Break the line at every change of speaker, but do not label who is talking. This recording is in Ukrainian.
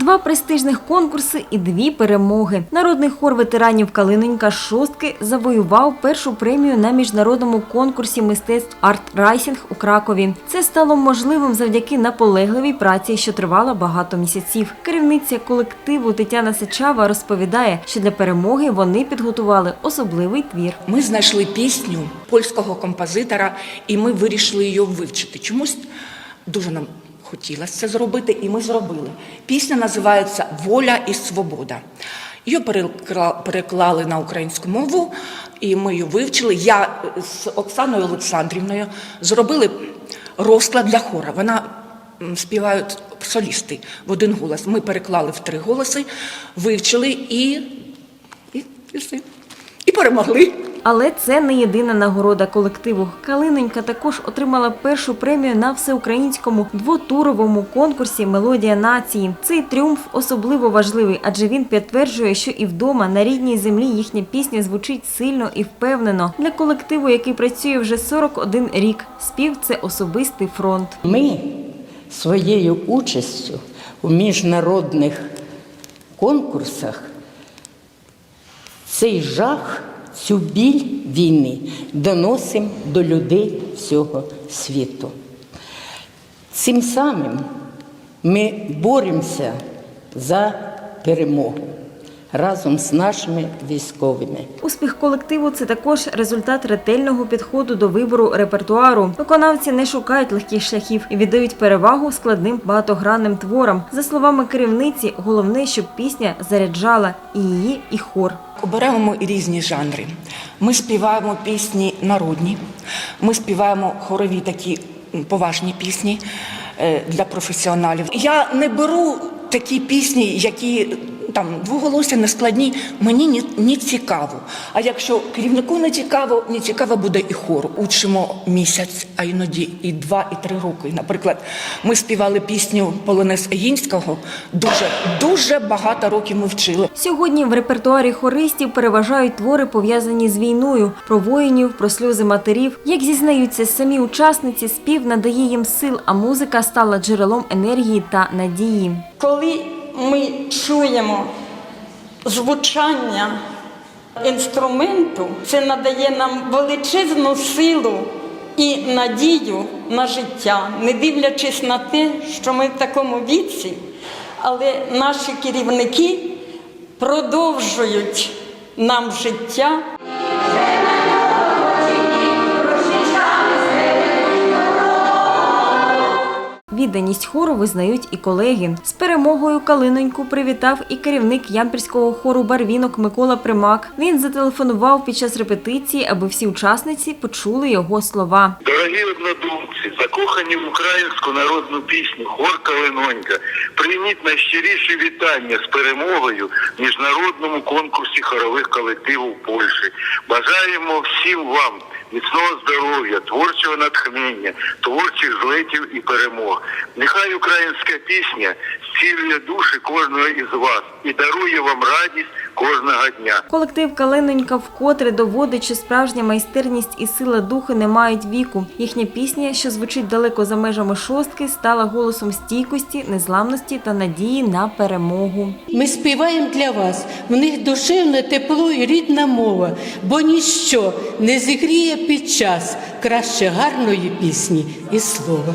Два престижних конкурси і дві перемоги. Народний хор ветеранів Калиненька шостки завоював першу премію на міжнародному конкурсі мистецтв Арт Райсінг у Кракові. Це стало можливим завдяки наполегливій праці, що тривала багато місяців. Керівниця колективу Тетяна Сичава розповідає, що для перемоги вони підготували особливий твір.
Ми знайшли пісню польського композитора, і ми вирішили її вивчити. Чомусь дуже нам хотілося це зробити, і ми зробили. Пісня називається Воля і свобода. Її перекла- переклали на українську мову, і ми її вивчили. Я з Оксаною Олександрівною зробили розклад для хора. Вона співають солісти в один голос. Ми переклали в три голоси, вивчили і, і, і. І перемогли.
Але це не єдина нагорода колективу. Калинонька також отримала першу премію на всеукраїнському двотуровому конкурсі Мелодія нації. Цей тріумф особливо важливий, адже він підтверджує, що і вдома на рідній землі їхня пісня звучить сильно і впевнено. Для колективу, який працює вже 41 рік, спів це особистий фронт.
Ми своєю участю у міжнародних конкурсах цей жах, цю біль війни доносимо до людей всього світу. Цим самим ми боремося за перемогу разом з нашими військовими.
Успіх колективу це також результат ретельного підходу до вибору репертуару. Виконавці не шукають легких шляхів і віддають перевагу складним багатогранним творам. За словами керівниці, головне, щоб пісня заряджала і її, і хор.
Оберемо різні жанри. Ми співаємо пісні народні, ми співаємо хорові такі поважні пісні е, для професіоналів. Я не беру такі пісні, які там двоголосся нескладні, мені не, не цікаво. А якщо керівнику не цікаво, не цікаво буде і хору. Учимо місяць, а іноді і два, і три роки. Наприклад, ми співали пісню Полонез Егінського. Дуже дуже багато років ми вчили.
Сьогодні в репертуарі хористів переважають твори, пов'язані з війною, про воїнів, про сльози матерів. Як зізнаються самі учасниці, спів надає їм сил, а музика стала джерелом енергії та надії.
Коли ми чуємо звучання інструменту, це надає нам величезну силу і надію на життя, не дивлячись на те, що ми в такому віці, але наші керівники продовжують нам життя.
Відданість хору визнають і колеги. З перемогою Калиноньку привітав і керівник ямпільського хору Барвінок Микола Примак. Він зателефонував під час репетиції, аби всі учасниці почули його слова.
Дорогі однодумці, закохані в українську народну пісню Хор Калинонька, прийміть найщиріші вітання з перемогою в міжнародному конкурсі хорових колективів Польщі. Бажаємо всім вам міцного здоров'я, творчого натхнення, творчих злетів і перемог. Нехай українська пісня зцілює душі кожного із вас і дарує вам радість кожного дня.
Колектив Калинонька вкотре доводить, що справжня майстерність і сила духу не мають віку. Їхня пісня, що звучить далеко за межами шостки, стала голосом стійкості, незламності та надії на перемогу.
Ми співаємо для вас. В них душевне тепло і рідна мова, бо ніщо не зігріє під час краще гарної пісні і слова.